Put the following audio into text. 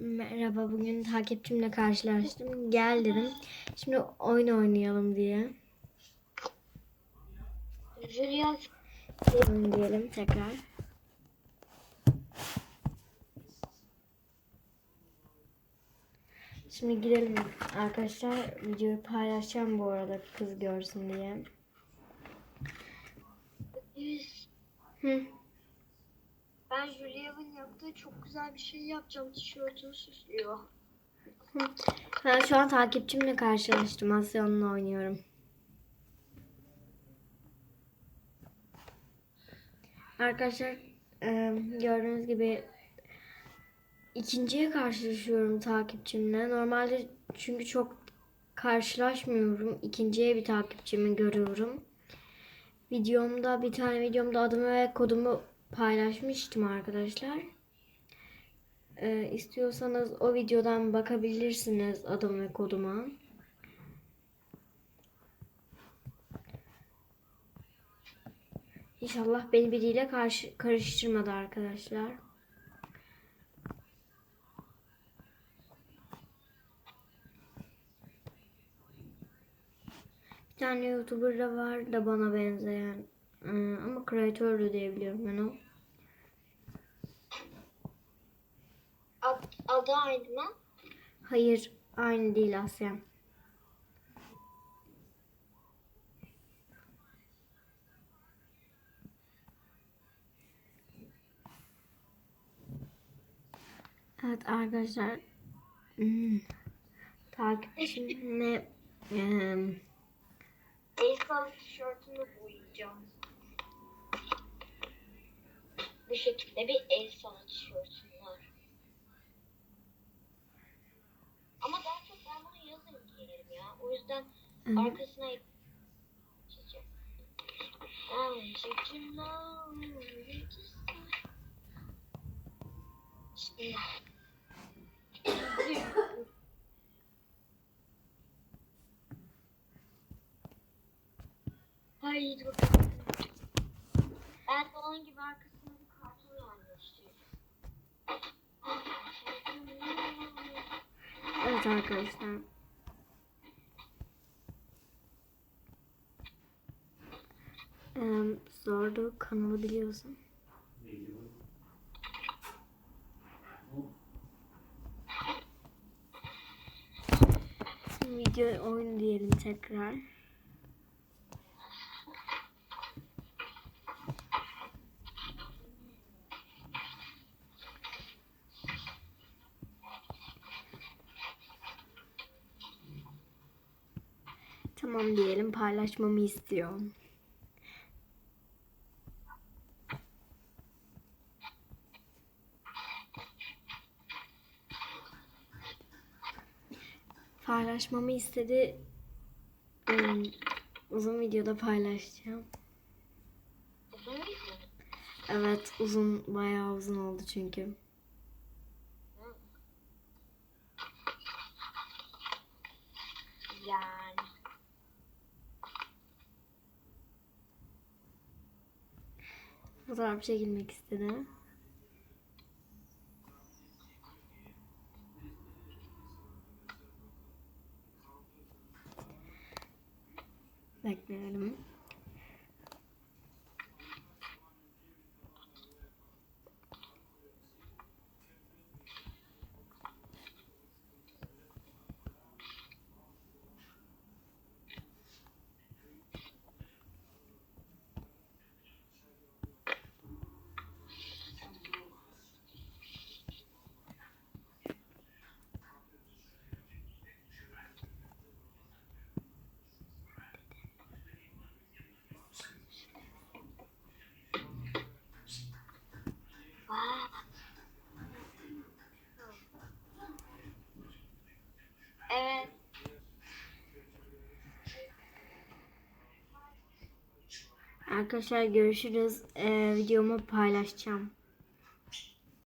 Merhaba, bugün takipçimle karşılaştım. Gel dedim. Şimdi oyun oynayalım diye. Julia Oyun diyelim tekrar. Şimdi gidelim arkadaşlar. Videoyu paylaşacağım bu arada kız görsün diye. Hı. Ben Julia'nın yaptığı çok güzel bir şey yapacağım. Tişörtünü süslüyor. Ben şu an takipçimle karşılaştım. Asya onunla oynuyorum. Arkadaşlar e, gördüğünüz gibi ikinciye karşılaşıyorum takipçimle. Normalde çünkü çok karşılaşmıyorum. İkinciye bir takipçimi görüyorum. Videomda bir tane videomda adımı ve kodumu paylaşmıştım arkadaşlar. Ee, istiyorsanız o videodan bakabilirsiniz adım ve koduma. İnşallah beni biriyle karşı, karıştırmadı arkadaşlar. Bir tane YouTuber da var da bana benzeyen. Ee, ama kreatördü diye biliyorum ben o. Ad, adı aynı mı? Hayır, aynı değil Asya. Evet arkadaşlar. Hmm. Takipçimle em, Elsalı tişörtünü boyayacağım. Bu şekilde bir tişörtüm var. Ama daha çok ben bunu yazın giyerim ya. O yüzden Hı. arkasına çizeceğim. I want you to know you just- Bismillah. Haydi bakalım. Ben de onun gibi arkasına evet arkadaşlar. Em, zordu kanalı biliyorsun. Video oyun diyelim tekrar. Tamam diyelim paylaşmamı istiyor. Paylaşmamı istedi. Uzun videoda paylaşacağım. Evet uzun bayağı uzun oldu çünkü. Yani. Fotoğraf çekilmek istedi. Bekleyelim. Aa. Evet. Arkadaşlar görüşürüz. Ee, videomu paylaşacağım.